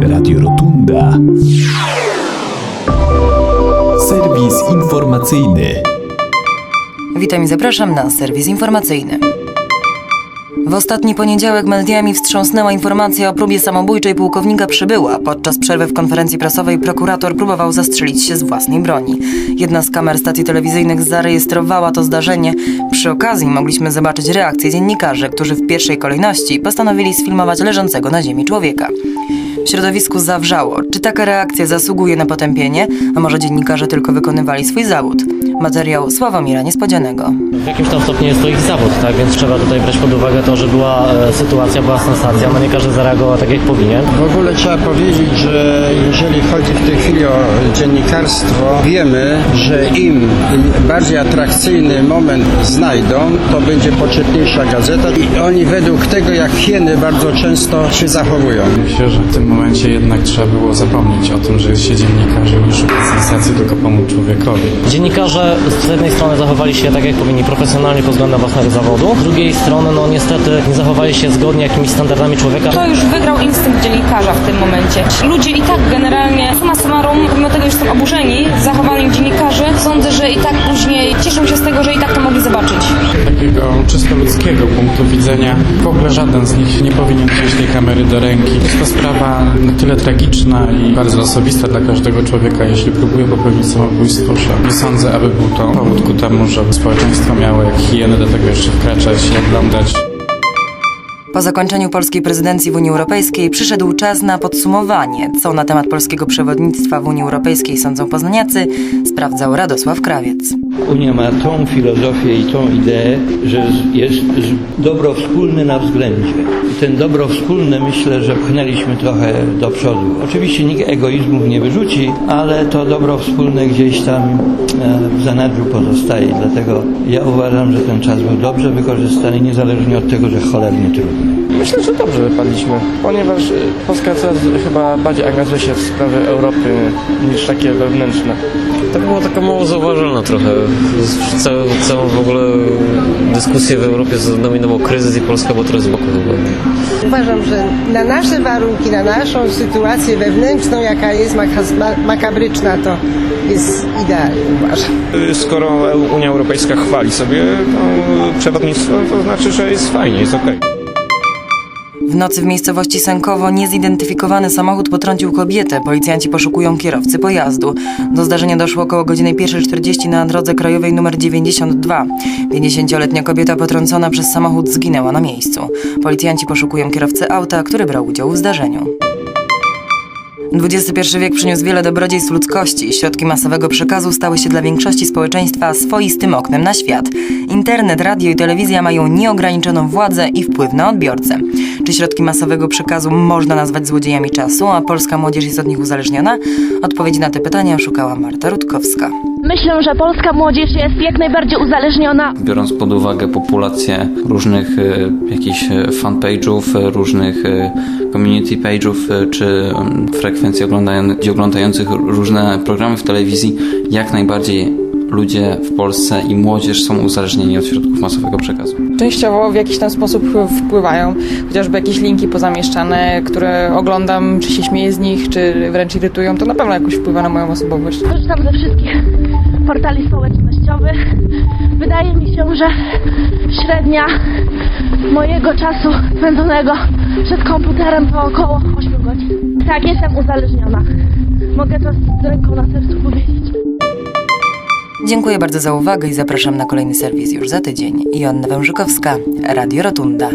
Radio Rotunda. Serwis informacyjny. Witam i zapraszam na serwis informacyjny. W ostatni poniedziałek mediami wstrząsnęła informacja o próbie samobójczej pułkownika Przybyła. Podczas przerwy w konferencji prasowej prokurator próbował zastrzelić się z własnej broni. Jedna z kamer stacji telewizyjnych zarejestrowała to zdarzenie. Przy okazji mogliśmy zobaczyć reakcję dziennikarzy, którzy w pierwszej kolejności postanowili sfilmować leżącego na ziemi człowieka. W środowisku zawrzało. Czy taka reakcja zasługuje na potępienie, a może dziennikarze tylko wykonywali swój zawód? Materiał Sławomira Niespodzianego. W jakimś tam stopniu jest to ich zawód, tak? Więc trzeba tutaj brać pod uwagę to, że była e, sytuacja, była sensacja, no nie każdy zareagował tak jak powinien. W ogóle trzeba powiedzieć, że jeżeli chodzi w tej chwili o dziennikarstwo, wiemy, że im bardziej atrakcyjny moment znajdą, to będzie poczytniejsza gazeta i oni według tego, jak hieny bardzo często się zachowują. Myślę, że w tym momencie jednak trzeba było zapomnieć o tym, że jest się dziennikarzem, nie szukać sensacji, tylko pomóc człowiekowi. Dziennikarze z jednej strony zachowali się tak jak powinni, profesjonalnie pod względem własnego zawodu, z drugiej strony no niestety nie zachowali się zgodnie jakimiś standardami człowieka. To już wygrał instynkt dziennikarza w tym momencie. Ludzie i tak generalnie, summa summarum, pomimo tego, że są oburzeni zachowaniem dziennikarzy, sądzę, że i tak później cieszą się z tego, że i tak to mogli zobaczyć. Takiego czysto ludzkiego punktu widzenia w ogóle żaden z nich nie powinien wziąć tej kamery do ręki. Jest to sprawa na tyle tragiczna i bardzo osobista dla każdego człowieka, jeśli próbuje popełnić samobójstwo, że nie sądzę, aby był to powód ku temu, żeby społeczeństwo miało jak hieny do tego jeszcze wkraczać i oglądać. Po zakończeniu polskiej prezydencji w Unii Europejskiej przyszedł czas na podsumowanie. Co na temat polskiego przewodnictwa w Unii Europejskiej sądzą poznaniacy, sprawdzał Radosław Krawiec. Unia ma tą filozofię i tą ideę, że jest dobro wspólne na względzie. I ten dobro wspólne myślę, że pchnęliśmy trochę do przodu. Oczywiście nikt egoizmów nie wyrzuci, ale to dobro wspólne gdzieś tam e, w zanadrzu pozostaje. Dlatego ja uważam, że ten czas był dobrze wykorzystany, niezależnie od tego, że cholernie trudny. Myślę, że dobrze wypadliśmy, ponieważ y, Polska coraz chyba bardziej angażuje się w sprawy Europy niż takie wewnętrzne. To było taka mało zauważalna trochę. Całą, całą w ogóle dyskusję w Europie zdominował kryzys i Polska była trochę z boku chyba. Uważam, że na nasze warunki, na naszą sytuację wewnętrzną, jaka jest maka- ma- makabryczna, to jest idealnie, uważam. Skoro Unia Europejska chwali sobie to przewodnictwo, to znaczy, że jest fajnie, jest okej. W nocy w miejscowości Sękowo niezidentyfikowany samochód potrącił kobietę. Policjanci poszukują kierowcy pojazdu. Do zdarzenia doszło około godziny 1.40 na drodze krajowej nr 92. 50-letnia kobieta potrącona przez samochód zginęła na miejscu. Policjanci poszukują kierowcę auta, który brał udział w zdarzeniu. XXI wiek przyniósł wiele dobrodziejstw ludzkości. Środki masowego przekazu stały się dla większości społeczeństwa swoistym oknem na świat. Internet, radio i telewizja mają nieograniczoną władzę i wpływ na odbiorcę. Czy środki masowego przekazu można nazwać złodziejami czasu, a polska młodzież jest od nich uzależniona? Odpowiedzi na te pytania szukała Marta Rutkowska. Myślę, że polska młodzież jest jak najbardziej uzależniona biorąc pod uwagę populację różnych e, jakichś e, fanpage'ów, e, różnych e, community page'ów, czy mm, frekwencji oglądają- oglądających różne programy w telewizji, jak najbardziej ludzie w Polsce i młodzież są uzależnieni od środków masowego przekazu. Częściowo w jakiś tam sposób wpływają, chociażby jakieś linki pozamieszczane, które oglądam, czy się śmieję z nich, czy wręcz irytują, to na pewno jakoś wpływa na moją osobowość. korzystam ze wszystkich portali społecznościowych. Wydaje mi się, że średnia mojego czasu spędzonego przed komputerem to około 8 godzin. Tak, jestem uzależniona. Mogę to z ręką na sercu powiedzieć. Dziękuję bardzo za uwagę i zapraszam na kolejny serwis już za tydzień. Joanna Wężykowska, Radio Rotunda.